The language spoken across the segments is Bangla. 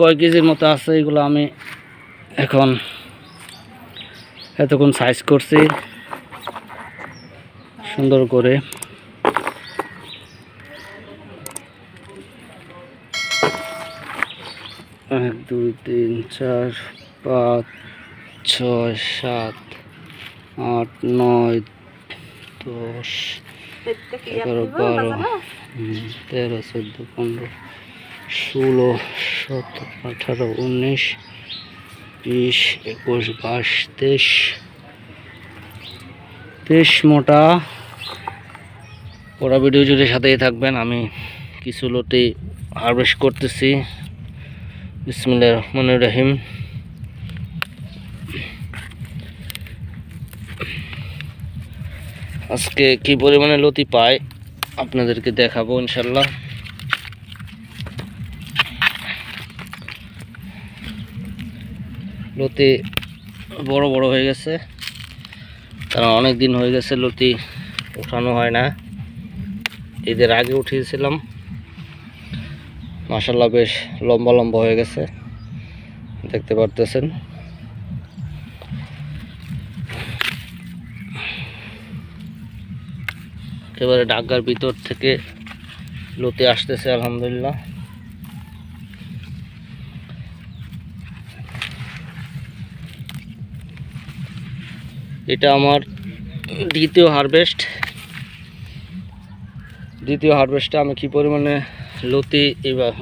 কয় কেজির মতো আছে এগুলো আমি এখন এতক্ষণ সাইজ করছি। সুন্দর করে। এক দুই তিন চার পাঁচ ছয় সাত আট নয় দশ এগারো বারো তেরো চোদ্দ পনেরো ষোলো সতেরো, আঠারো, উনিশ, বিশ, একুশ, বাইশ, তেইশ তেইশ মোটা। ওরা ভিডিও জুড়ে সাথেই থাকবেন। আমি কিছু লতি হারভেস্ট করতেছি। বিসমিল্লাহির রহমানির রহিম। আজকে কি পরিমাণে লতি পায়, আপনাদেরকে দেখাবো ইনশাল্লাহ। লতি বড় বড় হয়ে গেছে। কারণ অনেক দিন হয়ে গেছে লতি ওঠানো হয় না। ঈদের আগে উঠিয়েছিলাম। মাসাল্লাহ বেশ লম্বা লম্বা হয়ে গেছে। দেখতে পারতেছেন। একেবারে ডাকার ভিতর থেকে লতি আসতেছে, আলহামদুলিল্লাহ। এটা আমার দ্বিতীয় হারভেস্ট দ্বিতীয় হারভেস্টে আমি কি পরিমাণে লতি এবার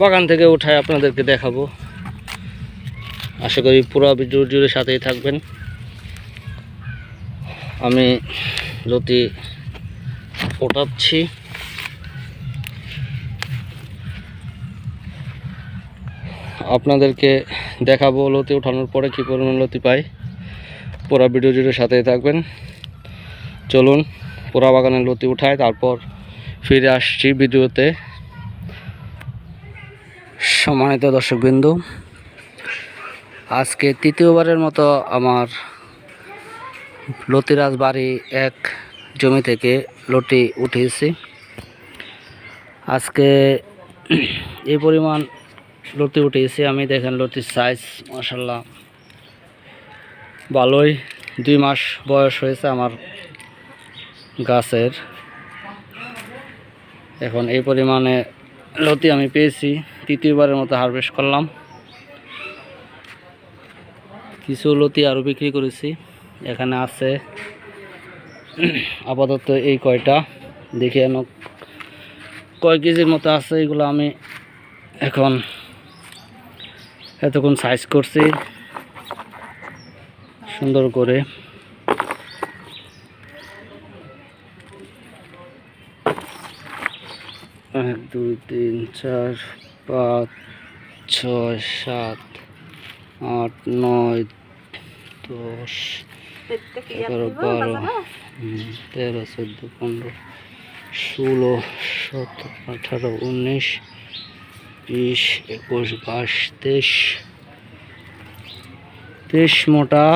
বাগান থেকে উঠায় আপনাদেরকে দেখাবো। আশা করি পুরো ভিডিও জুড়ে সাথেই থাকবেন। আমি লতি ওঠাচ্ছি। আপনাদেরকে দেখাবো লতি ওঠানোর পরে কী পরিমাণ লতি পাই পুরো ভিডিও জুড়ে সাথেই থাকবেন। চলুন পোড়া বাগানের লতি উঠায়, তারপর ফিরে আসছি ভিডিওতে। সম্মানিত দর্শকবৃন্দু, আজকে তৃতীয়বারের মতো আমার লতিরাজ বাড়ি এক জমি থেকে লতি উঠিয়েছি। আজকে এই পরিমাণ লতি উঠিয়েছি। আমি দেখেন লতির সাইজ মাসাল্লাহ ভালোই দুই মাস বয়স হয়েছে আমার গাছের। এখন এই পরিমাণে লতি আমি পেয়েছি, তৃতীয়বারের মতো হারভেস্ট করলাম। কিছু লতি আরও বিক্রি করেছি, এখানে আছে আপাতত এই কয়টা। দেখে এন কয় কেজির মতো আছে, এগুলো আমি এখন এতক্ষণ সাইজ করছি। সুন্দর করে। এক দুই তিন চার পাঁচ ছয় সাত আট নয় দশ এগারো বারো তেরো চোদ্দ পনেরো ষোলো সতেরো আঠারো উনিশ বিশ একুশ বাইশ তেইশ তেইশ মোটা।